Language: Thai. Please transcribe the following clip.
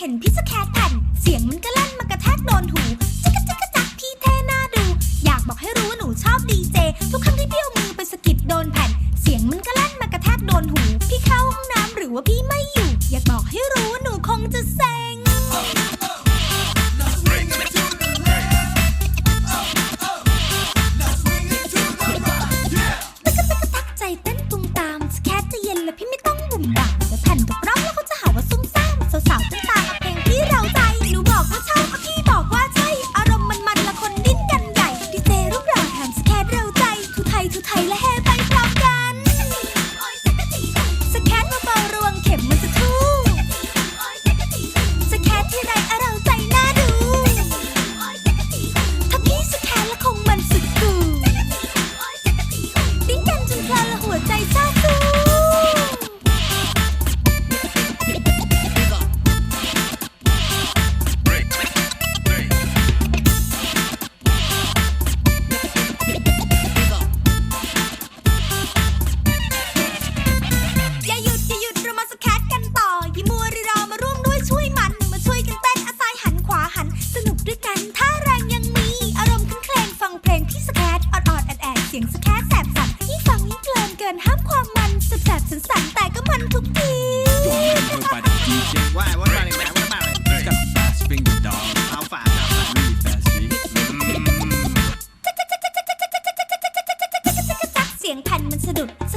เห็นพี่สแคทแผ่นเสียงมันก็ลั่นมากระแทกโดนหูจิกกจิกกจักพี่เทน่าดู อยากบอกให้รู้ว่าหนูชอบดีเจ ทุกครั้งที่พี่เอามือไปสกิดโดนแผ่น เสียงมันก็ลั่นมากระแทกโดนหู พี่เข้าห้องน้ำหรือว่าพี่ไม่อยู่ อยากบอกให้รู้ว่าหนูคงจะเซ็ง ใจเต้นตุ้งตามสแคทจะเย็นแล้วพี่ไม่ต้องบุ่มบ่ามแล้วแผ่นตก เสียงสแค่แสบสับยิ่ฟังนี่เกินเกินห้ามความมันสัแสบสันสันแต่ก็มันทุกทีเสียงแผ่นมันสะดุดส